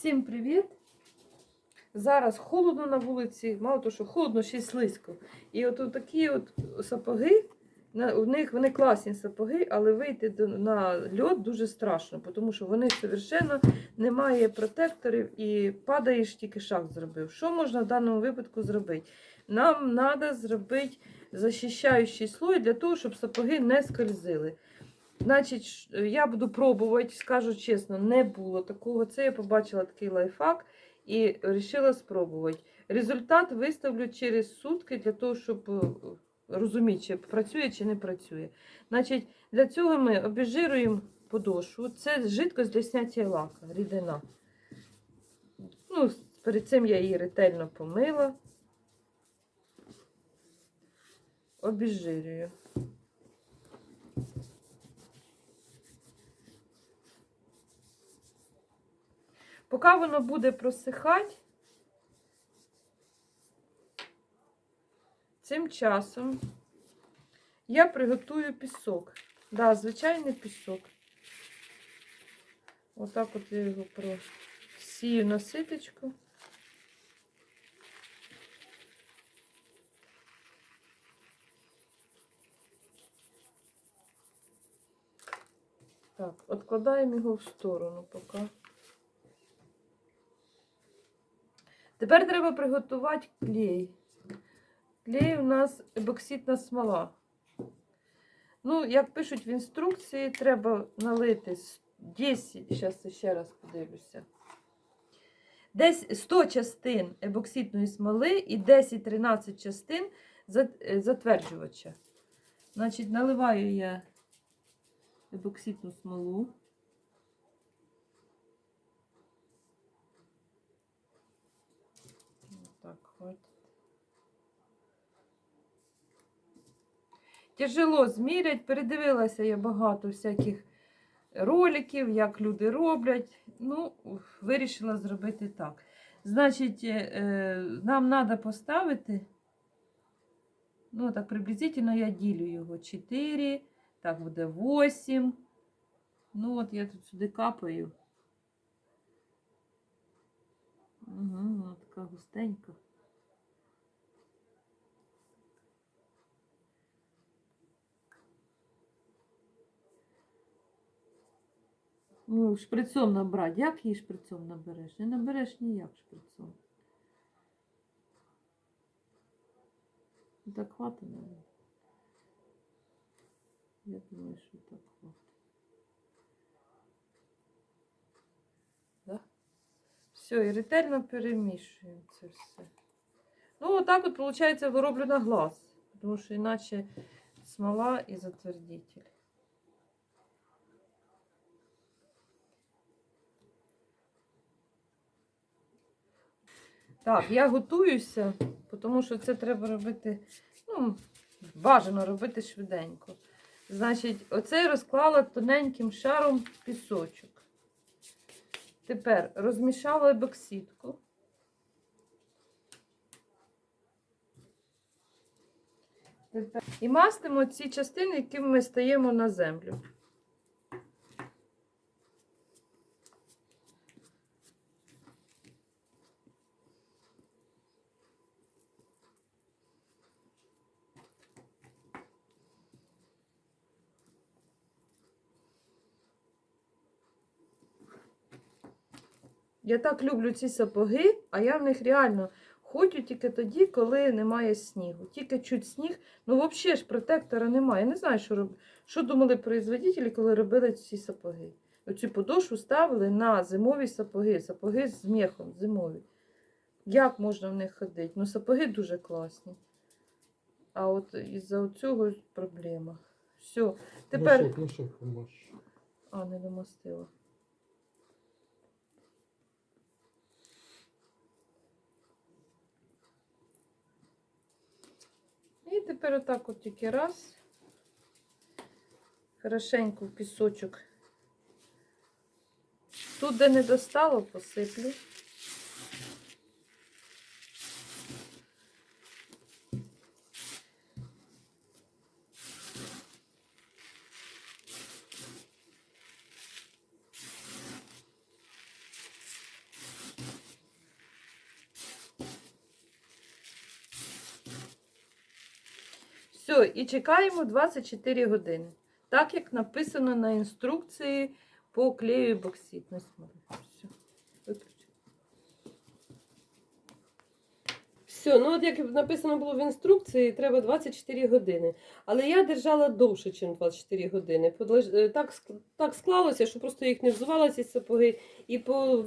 Всім привіт! Зараз холодно на вулиці, мало того, що холодно, ще й слизько. І от такі от сапоги, у них вони класні сапоги, але вийти на льод дуже страшно, тому що вони совершенно немає протекторів і падаєш, тільки шаг зробив. Що можна в даному випадку зробити? Нам треба зробити захищаючий слой для того, щоб сапоги не скользили. Значить, я буду пробувати, скажу чесно, не було такого. Це я побачила такий лайфхак і вирішила спробувати. Результат виставлю через сутки для того, щоб е, розуміти, чи працює чи не працює. Значить, для цього ми обезжируємо подошву. Це жидкость для зняття лака, рідина. Ну, перед цим я її ретельно помила. Обезжирюю. Поки воно буде просихати, цим часом я приготую пісок. Да, звичайний пісок. Отак от я його просію на ситочку. Так, відкладаємо його в сторону поки. Тепер треба приготувати клей. Клей у нас ебоксидна смола. Ну, як пишуть в інструкції, треба налити 10, зараз ще раз подивлюся. Десь 100 частин ебоксидної смоли і 10-13 частин е, затверджувача. Значить, наливаю я ебоксидну смолу. Так, хватит. Тяжело змірять. Передивилася я багато всяких роликів, як люди роблять. Ну, вирішила зробити так. Значить, е, е, нам треба поставити, ну, так приблизительно я ділю його 4, так буде 8. Ну, от я тут сюди капаю. Угу, така густенька. Шприцом набрати. Як її шприцом набереш? Не набереш ніяк шприцом. Ну, Так хватить, мабуть. Я думаю, що так хватить. Да? Все, і ретельно перемішуємо це все. Ну, отак от, виходить, вироблю на глаз. Тому що іначе смола і затвердитель. Так, я готуюся, тому що це треба робити, ну, бажано робити швиденько. Значить, оце я розклала тоненьким шаром пісочок. Тепер розмішала. Тепер... І мастимо ці частини, якими ми стаємо на землю. Я так люблю ці сапоги, а я в них реально ходжу тільки тоді, коли немає снігу. Тільки чуть сніг. Ну, взагалі ж протектора немає. Я не знаю, що роб... що думали производителі, коли робили ці сапоги. Оцю подошву ставили на зимові сапоги, сапоги з мехом зимові. Як можна в них ходити? Ну, сапоги дуже класні. А от із-за цього проблема. Все. Тепер. Носок, носок. А, не домастила. І тепер отак от тільки раз. Хорошенько пісочок. Тут, де не достало, посиплю. Все, і чекаємо 24 години. Так як написано на інструкції по клею боксит. Не Все, ну от як написано було в інструкції, треба 24 години. Але я держала довше, ніж 24 години. Е, Так, так склалося, що просто їх не взувала ці сапоги. І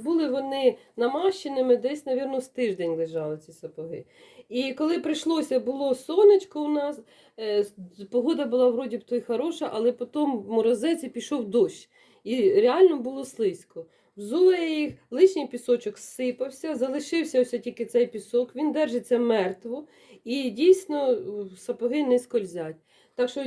були вони намащеними, десь, мабуть, з тиждень лежали ці сапоги. І коли прийшлося, було сонечко у нас, е, погода була вроді б то хороша, але потім морозець і пішов дощ. І реально було слизько. Взула я їх, лишній пісочок сипався, залишився ось тільки цей пісок, він держиться мертво і дійсно е, сапоги не скользять. Так що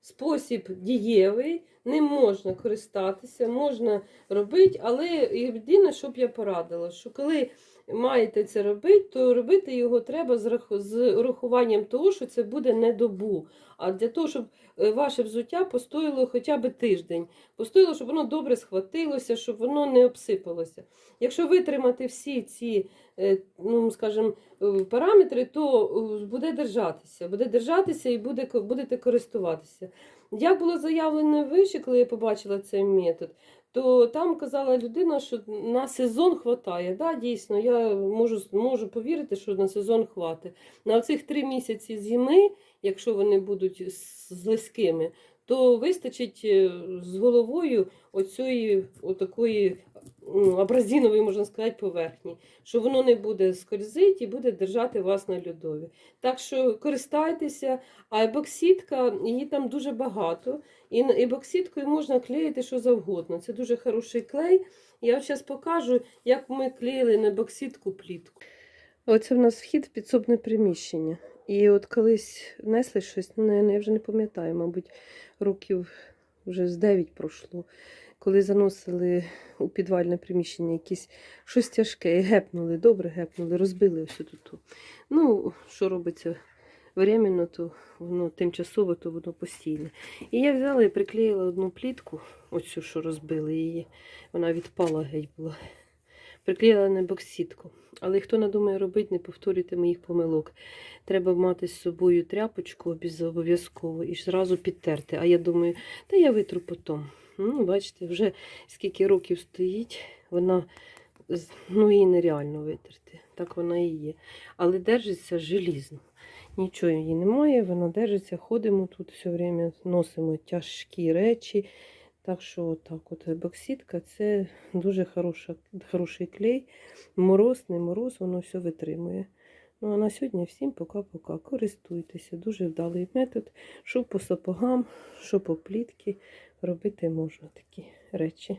спосіб дієвий, ним можна користатися, можна робити, але єдине, що б я порадила, що коли маєте це робити, то робити його треба з урахуванням того, що це буде не добу, а для того, щоб ваше взуття постояло хоча б тиждень. Постояло, щоб воно добре схватилося, щоб воно не обсипалося. Якщо витримати всі ці, е, ну скажімо, е, параметри, то е, буде держатися, буде держатися і буде, будете користуватися. Як було заявлено вище, коли я побачила цей метод, то там казала людина, що на сезон хватає. Да, дійсно, я можу, можу повірити, що на сезон хватить. На цих три місяці зими, якщо вони будуть с- злизькими, то вистачить е, з головою оцієї отакої м, абразинової, можна сказати, поверхні, що воно не буде скользити і буде держати вас на льодові. Так що користайтеся, а ебоксітка, її там дуже багато. І на ебоксіткою можна клеїти що завгодно. Це дуже хороший клей. Я вам зараз покажу, як ми клеїли на ебоксітку плітку. Оце в нас вхід в підсобне приміщення. І от колись внесли щось, ну, я вже не пам'ятаю, мабуть, років вже з 9 пройшло, коли заносили у підвальне приміщення якісь щось тяжке і гепнули, добре гепнули, розбили ось тут. Ну, що робиться временно, то воно тимчасово, то воно постійне. І я взяла і приклеїла одну плітку, оцю, що розбили її. Вона відпала геть була. Приклеїла на боксітку. Але хто надумає робити, не повторюйте моїх помилок. Треба мати з собою тряпочку обов'язково і зразу підтерти. А я думаю, та я витру потім. Ну, бачите, вже скільки років стоїть, вона ну, її нереально витерти. Так вона і є. Але держиться желізно. Нічого її немає, вона держиться, ходимо тут все время, носимо тяжкі речі. Так що отак от боксітка це дуже хороша, хороший клей. Мороз, не мороз, воно все витримує. Ну а на сьогодні всім пока-пока. Користуйтеся. Дуже вдалий метод. Що по сапогам, що по плітки робити можна такі речі.